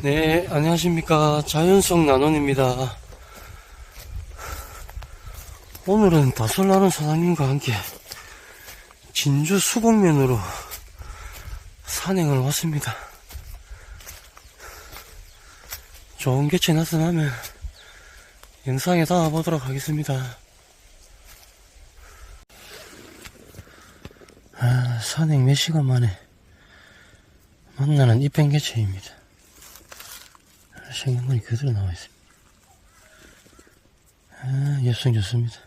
네, 안녕하십니까. 자연성 나눔입니다. 오늘은 다솔나는 사장님과 함께 진주 수곡면으로 산행을 왔습니다. 좋은 개체 나타나면 영상에 담아보도록 하겠습니다. 아, 산행 몇 시간 만에 만나는 이pen 개체입니다. 생각만이 그대로 나와 있습니다. 아, 엽성 좋습니다.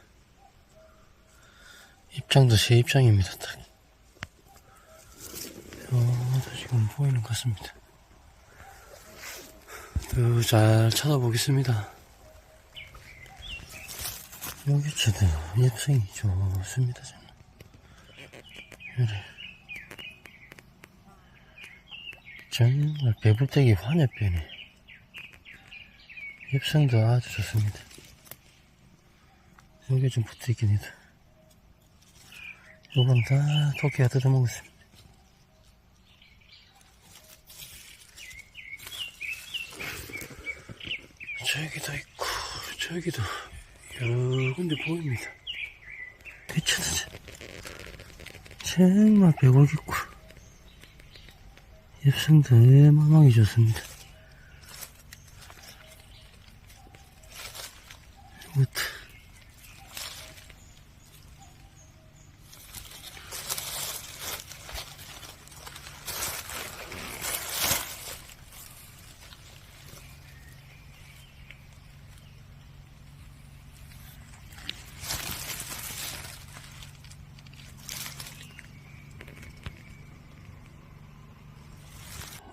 입장도 새 입장입니다. 딱. 어, 지금 보이는 것 같습니다. 더잘 찾아보겠습니다. 여기 저도 엽성이 좋습니다. 저는. 그래. 정말 배불떼기 환엽변에 엽성도 아주 좋습니다. 여기 좀 붙어있긴 해도 요건 다 토끼가 뜯어먹었습니다. 저기도 있고 저기도 여러 군데 보입니다. 괜찮으죠? 정말 배고프고 엽성도 어마어마하게 좋습니다.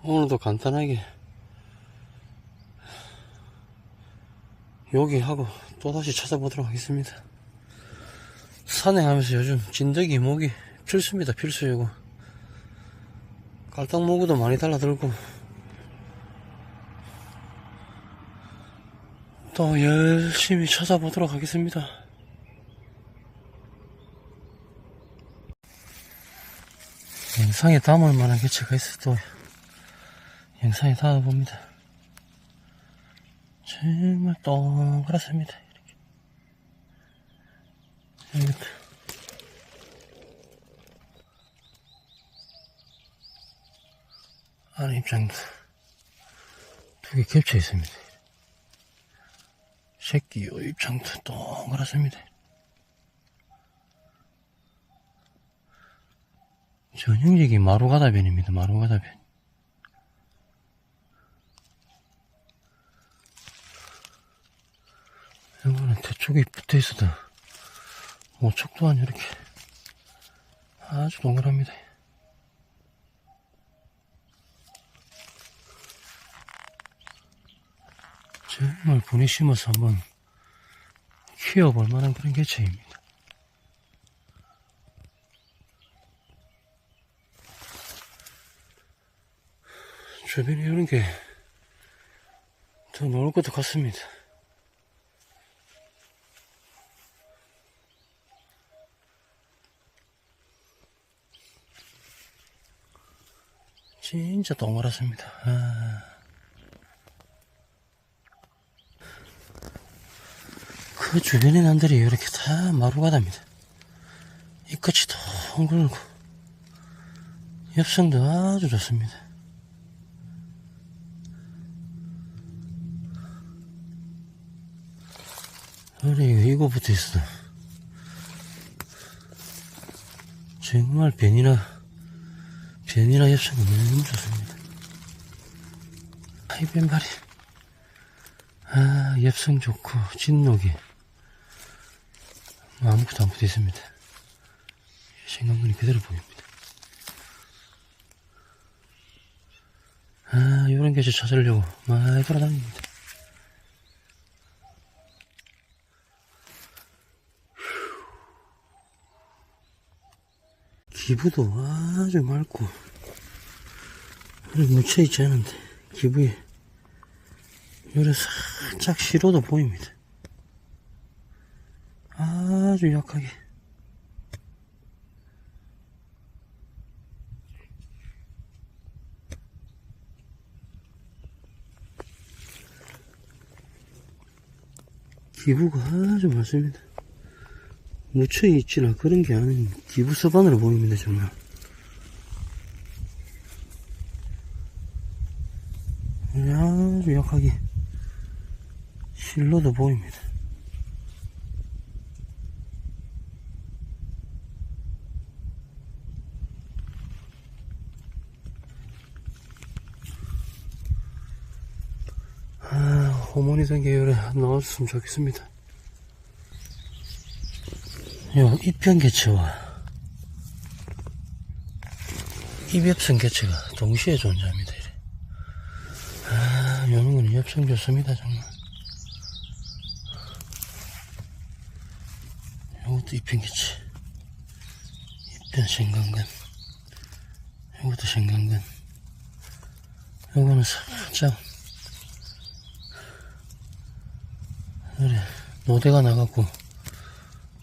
오늘도 간단하게 여기 하고 또다시 찾아보도록 하겠습니다. 산행하면서 요즘 진드기 모기 필수입니다. 필수이고 깔딱 모구도 많이 달라들고 또 열심히 찾아보도록 하겠습니다. 영상에 담을 만한 개체가 있어도 영상에 담아봅니다. 정말 동그랗습니다. 이렇게. 이렇게. 안에 입장도 두 개 겹쳐 있습니다. 새끼 요 입장도 동그랗습니다. 전형적인 마루가다변입니다. 마루가다변. 이거는 대쪽에 붙어 있어도 모척 또한 이렇게 아주 동그랍니다. 정말 분이 심어서 한번 키워볼 만한 그런 개체입니다. 주변에 이런 게 더 나올 것도 같습니다. 진짜 동그랗습니다. 아. 그 주변의 남들이 이렇게 다 마루가답니다. 이 끝이 동글고 엽성도 아주 좋습니다. 그래 이거 붙어 있어. 정말 변이나 변이나 엽성이 너무 좋습니다. 아이 뱀발이 아 엽성 좋고 진녹이 아무것도 안 붙어 있습니다. 생각보니 그대로 보입니다. 아 요런 개체 찾으려고 많이 돌아다닙니다. 기부도 아주 맑고. 묻혀있지 않은데 기부에 요래 살짝 시로도 보입니다. 아주 약하게. 기부가 아주 많습니다. 묻혀 있지나 그런 게 아닌 기부 서반으로 보입니다, 정말. 아주 약하게 실로도 보입니다. 아, 호모니산 계열에 나왔으면 좋겠습니다. 요, 입변 개체와 입엽선 개체가 동시에 존재합니다. 이래. 아, 요런 거는 엽성 좋습니다, 정말. 요것도 입변 개체. 입변 생강근. 요것도 생강근. 요거는 살짝 그래, 노대가 나갖고,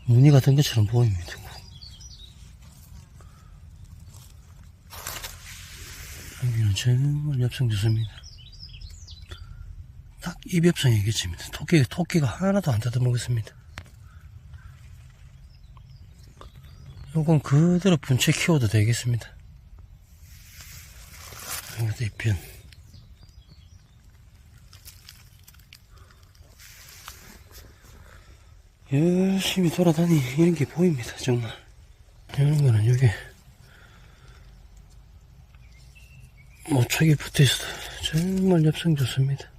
무늬 같은 것처럼 보입니다. 여기는 정말 엽성 좋습니다. 딱 입엽성의 개체입니다. 토끼, 토끼가 하나도 안 뜯어먹었습니다. 요건 그대로 분체 키워도 되겠습니다. 이것도 입변. 열심히 돌아다니 이런 게 보입니다 정말. 이런 거는 여기 모착이 붙어 있어도 정말 엽성 좋습니다.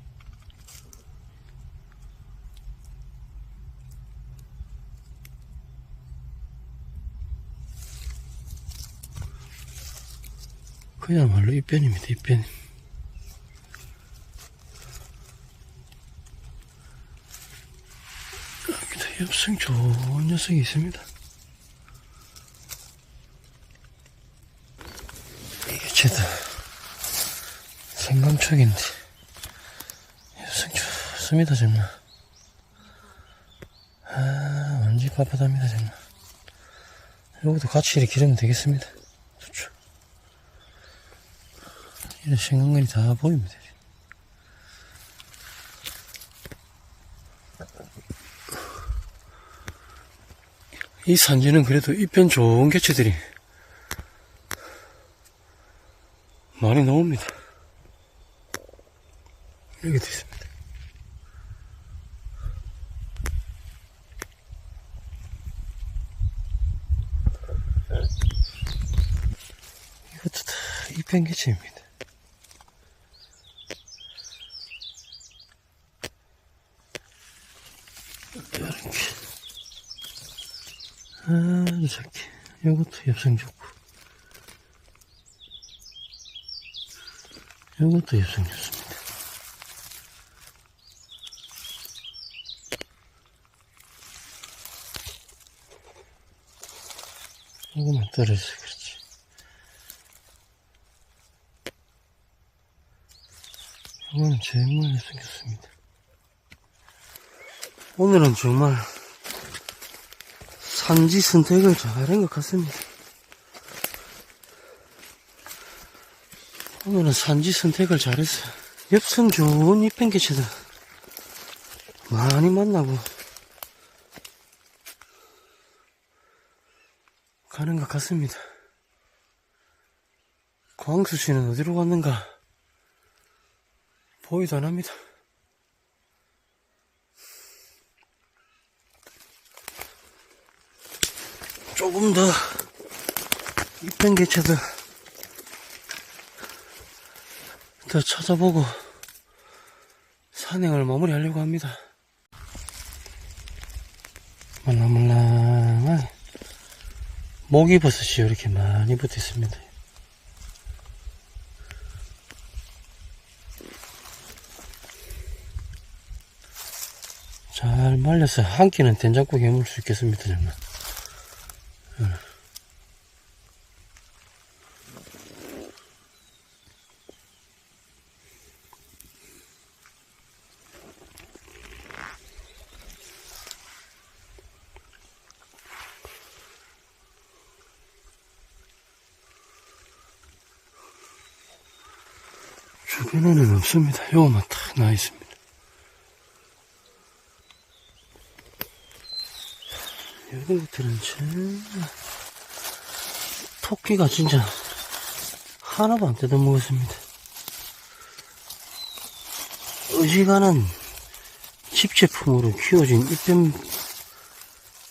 그야말로 입변입니다 입변 여기도 엽성 좋은 녀석이 있습니다. 이게 제다 생강촉인데 엽성 좋습니다 정말. 아 완전 빳빳합니다 정말. 여기도 같이 이렇게 기르면 되겠습니다. 좋죠. 이런 생강근이 다 보입니다. 이 산지는 그래도 입변 좋은 개체들이 많이 나옵니다. 여기도 있습니다. 이것도 다 입변 개체입니다. 이렇게. 아주 작게. 요것도 엽성 좋고. 요것도 엽성 좋습니다. 요거만 떨어져서 그렇지. 요거는 정말 엽성 좋습니다. 오늘은 정말 산지 선택을 잘한 것 같습니다. 오늘은 산지 선택을 잘했어요. 엽성 좋은 잎행 개체들 많이 만나고 가는 것 같습니다. 광수 씨는 어디로 갔는가 보이도 안 합니다. 조금 더 이쁜 개체들 더 찾아보고 산행을 마무리하려고 합니다. 말랑말랑한 모기버섯이 이렇게 많이 붙어 있습니다. 잘 말려서 한 끼는 된장국에 먹을 수 있겠습니다, 정말. 주변에는 없습니다. 요거만 딱 나와 있습니다. 것들은 정말 토끼가 진짜 하나도 안 뜯어먹었습니다. 어지간한 집제품으로 키워진 입변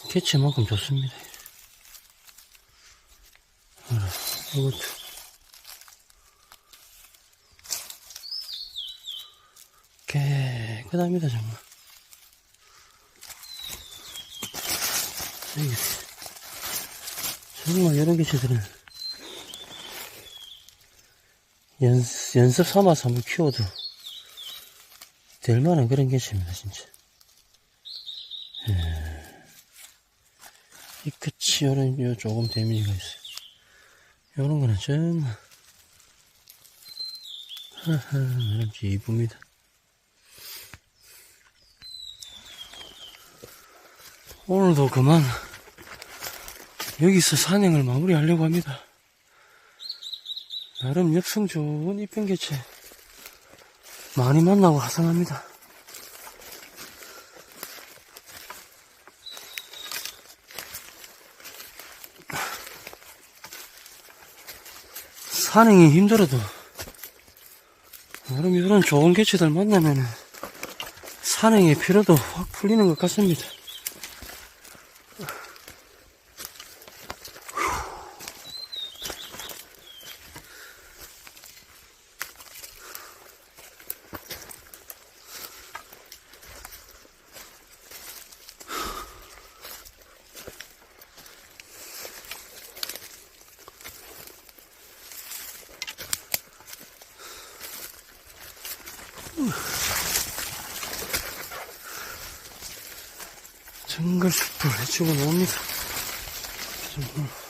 개체만큼 좋습니다. 이것도. 깨끗합니다, 정말. 정말 여러 개체들은 연, 연습 삼아서 한번 키워도 될 만한 그런 개체입니다, 진짜. 예. 이 끝이 요런, 요 조금 데미지가 있어요. 요런 거는 정말, 하하, 나름 이쁩니다. 오늘도 그만 여기서 산행을 마무리하려고 합니다. 나름 엽성 좋은 이쁜 개체 많이 만나고 화성합니다. 산행이 힘들어도 나름 이런 좋은 개체들 만나면 산행의 피로도 확 풀리는 것 같습니다. 정글 숲을 해치고 나옵니다. 정말.